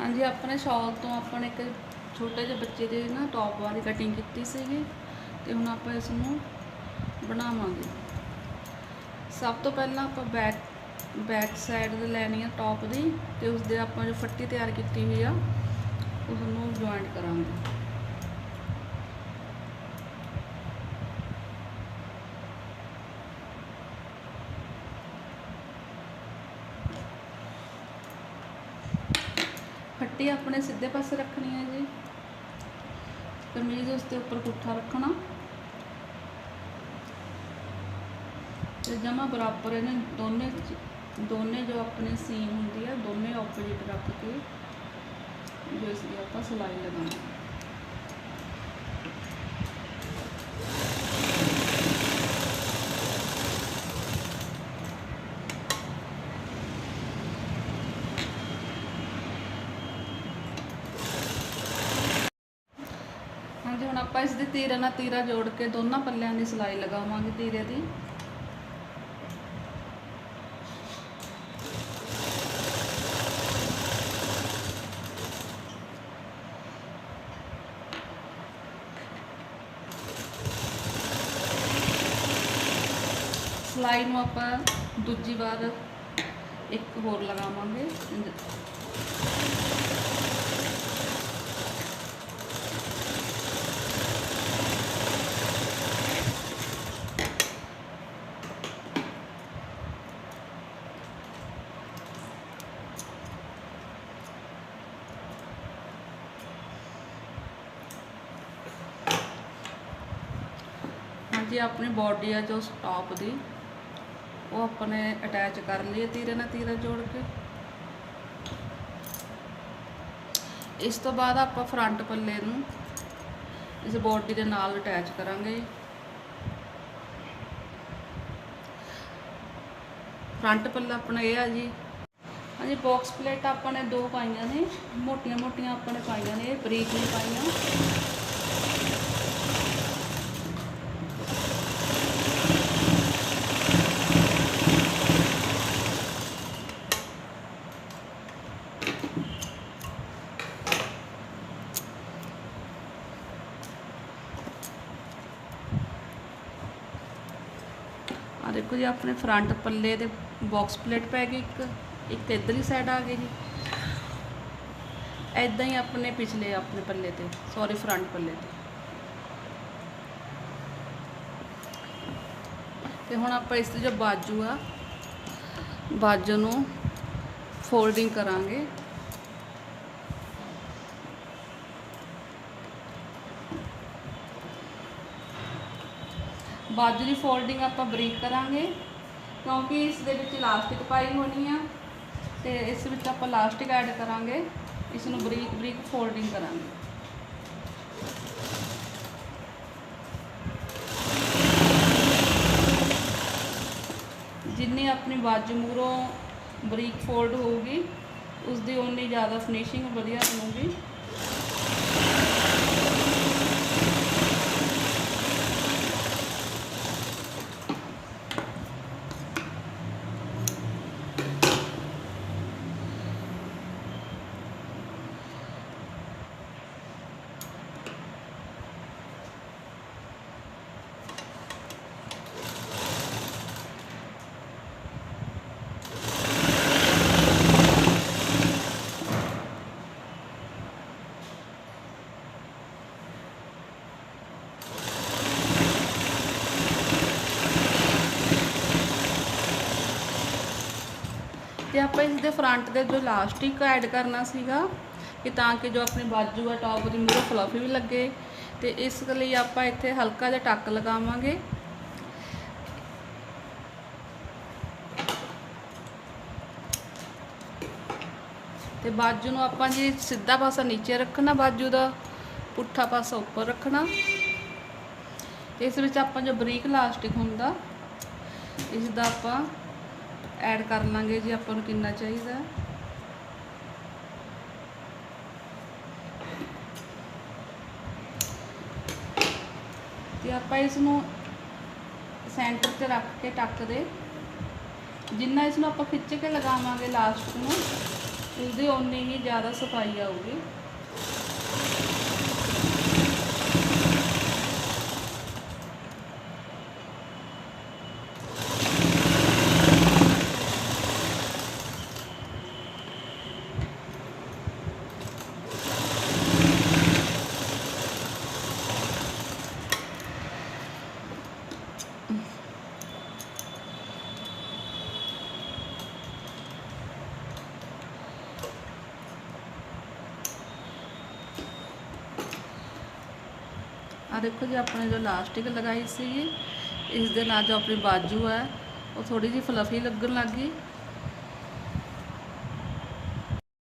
ਹਾਂਜੀ, ਆਪਣੇ ਸ਼ਾਲ ਤੋਂ ਆਪਾਂ ਨੇ ਇੱਕ ਛੋਟੇ ਜਿਹੇ ਬੱਚੇ ਦੇ ਨਾ ਟੌਪ ਵਾਲੀ ਕਟਿੰਗ ਕੀਤੀ ਸੀਗੀ ਤੇ ਹੁਣ ਆਪਾਂ ਇਸ ਨੂੰ ਬਣਾਵਾਂਗੇ। ਸਭ ਤੋਂ ਪਹਿਲਾਂ ਆਪਾਂ ਬੈਕ ਬੈਕ ਸਾਈਡ ਦੇ ਲੈਣੀ ਆ ਟੌਪ ਦੀ ਤੇ ਉਸ ਦੇ ਆਪਾਂ ਜੋ ਫੱਟੀ ਤਿਆਰ ਕੀਤੀ ਹੋਈ ਆ ਉਸ ਨੂੰ ਜੁਆਇੰਟ ਕਰਾਂਗੇ। ਫੱਟੀ ਆਪਣੇ ਸਿੱਧੇ ਪਾਸੇ ਰੱਖਣੀ ਹੈ ਜੀ। ਕਮੀਜ਼ ਉਸ ਦੇ ਉੱਪਰ ਪੁੱਠਾ ਰੱਖਣਾ। ਤੇ ਜਮਾ ਬਰਾਬਰ ਇਹਨੇ ਦੋਨੇ ਦੋਨੇ ਜੋ ਆਪਣੇ ਸੀਮ ਹੁੰਦੀ ਆ ਦੋਨੇ ਆਪੋਜੀਟ ਰੱਖ ਕੇ ਜੋ ਇਸ ਦੀ ਆਪਾਂ ਸਿਲਾਈ ਲਗਾਉਣੀ ਹਾਂਜੀ ਹੁਣ ਆਪਾਂ ਇਸ ਦੀ ਤੀਰੇ ਨਾਲ ਤੀਰਾ ਜੋੜ ਕੇ ਦੋਨਾਂ ਪੱਲਿਆਂ ਦੀ ਸਿਲਾਈ ਲਗਾਵਾਂਗੇ ਤੀਰੇ ਦੀ। ਸਿਲਾਈ ਨੂੰ ਆਪਾਂ ਦੂਜੀ ਵਾਰ ਇੱਕ ਹੋਰ ਲਗਾਵਾਂਗੇ। ਹਾਂਜੀ ਆਪਣੀ ਬਾਡੀ ਆ ਜੋ ਟੌਪ ਦੀ, ਉਹ ਆਪਾਂ ਨੇ ਅਟੈਚ ਕਰ ਲਈਏ ਤੀਰੇ ਨਾਲ ਤੀਰਾ ਜੋੜ ਕੇ। ਇਸ ਤੋਂ ਬਾਅਦ ਆਪਾਂ ਫਰੰਟ ਪੱਲੇ ਨੂੰ ਇਸ ਬਾਡੀ ਦੇ ਨਾਲ ਅਟੈਚ ਕਰਾਂਗੇ ਫਰੰਟ ਪੱਲਾ ਆਪਣਾ ਇਹ ਆ ਜੀ। ਹਾਂਜੀ ਬਾਕਸ ਪਲੇਟ ਆਪਾਂ ਨੇ ਦੋ ਪਾਈਆਂ ਨੇ ਮੋਟੀਆਂ ਮੋਟੀਆਂ ਆਪਾਂ ਨੇ ਪਾਈਆਂ ਨੇ, ਇਹ ਬਰੀਕ ਨਹੀਂ ਪਾਈਆਂ। ਦੇਖੋ ਜੀ, ਆਪਣੇ ਫਰੰਟ ਪੱਲੇ 'ਤੇ ਬਾਕਸ ਪਲੇਟ ਪੈ ਗਈ ਇੱਕ ਇੱਕ ਇਧਰਲੀ ਸਾਈਡ ਆ ਗਈ ਜੀ। ਐਦਾਂ ਹੀ ਆਪਣੇ ਪਿਛਲੇ ਆਪਣੇ ਪੱਲੇ ਤੇ ਸੌਰੀ ਫਰੰਟ ਪੱਲੇ ਤੇ। ਤੇ ਹੁਣ ਆਪਾਂ ਇਸ ਦੀ ਜੋ ਬਾਜੂ ਆ, ਬਾਜੂ ਨੂੰ ਫੋਲਡਿੰਗ ਕਰਾਂਗੇ। ਬਾਜੂ ਦੀ ਫੋਲਡਿੰਗ ਆਪਾਂ ਬਰੀਕ ਕਰਾਂਗੇ, ਕਿਉਂਕਿ ਇਸ ਦੇ ਵਿੱਚ ਇਲਾਸਟਿਕ ਪਾਈ ਹੋਣੀ ਆ ਤੇ ਇਸ ਵਿੱਚ ਆਪਾਂ ਇਲਾਸਟਿਕ ਐਡ ਕਰਾਂਗੇ ਇਸ ਨੂੰ ਬਰੀਕ ਬਰੀਕ ਫੋਲਡਿੰਗ ਕਰਾਂਗੇ। ਜਿੰਨੀ ਆਪਣੀ ਬਾਜੂ ਮੂਰੋਂ ਬਰੀਕ ਫੋਲਡ ਹੋਊਗੀ ਉਸ ਦੀ ਉਨੀ ਜ਼ਿਆਦਾ ਫਿਨਿਸ਼ਿੰਗ ਵਧੀਆ ਬਣੂਗੀ ਤੇ ਆਪਾਂ ਇਸ ਦੇ ਫਰੰਟ ਦੇ ਜੋ ਇਲਾਸਟਿਕ ਐਡ ਕਰਨਾ ਸੀਗਾ, ਕਿ ਤਾਂ ਕਿ ਜੋ ਆਪਣੀ ਬਾਜੂ ਆ ਟੌਪ ਦੀ ਮੂਰੇ ਫਲਫੀ ਵੀ ਲੱਗੇ, ਤੇ ਇਸ ਲਈ ਆਪਾਂ ਇੱਥੇ ਹਲਕਾ ਜਿਹਾ ਟੱਕ ਲਗਾਵਾਂਗੇ। ਤੇ ਬਾਜੂ ਨੂੰ ਆਪਾਂ ਜੀ ਸਿੱਧਾ ਪਾਸਾ ਨੀਚੇ ਰੱਖਣਾ, ਬਾਜੂ ਦਾ ਪੁੱਠਾ ਪਾਸਾ ਉੱਪਰ ਰੱਖਣਾ। ਇਸ ਵਿੱਚ ਆਪਾਂ ਜੋ ਬਰੀਕ ਇਲਾਸਟਿਕ ਹੁੰਦਾ ਇਸ ਦਾ ਆਪਾਂ ਐਡ ਕਰ ਲਾਂਗੇ ਜੀ ਆਪਾਂ ਨੂੰ ਕਿੰਨਾ ਚਾਹੀਦਾ ਹੈ। ਤੇ ਆਪਾਂ ਇਸ ਨੂੰ ਸੈਂਟਰ ਤੇ ਰੱਖ ਕੇ ਟੱਕ ਦੇ ਜਿੰਨਾ ਇਸ ਨੂੰ ਆਪਾਂ ਖਿੱਚ ਕੇ ਲਗਾਵਾਂਗੇ ਲਾਸਟ ਨੂੰ, ਉਸਦੀ ਓਨੀ ਹੀ ਜ਼ਿਆਦਾ ਸਫ਼ਾਈ ਆਊਗੀ ਆ ਦੇਖੋ ਜੀ, ਆਪਣੇ ਜੋ ਲਾਸਟਿਕ ਲਗਾਈ ਸੀਗੀ, ਇਸ ਦੇ ਨਾਲ ਜੋ ਆਪਣੀ ਬਾਜੂ ਹੈ, ਉਹ ਥੋੜੀ ਜਿਹੀ ਫਲਫੀ ਲੱਗਣ ਲੱਗ ਗਈ।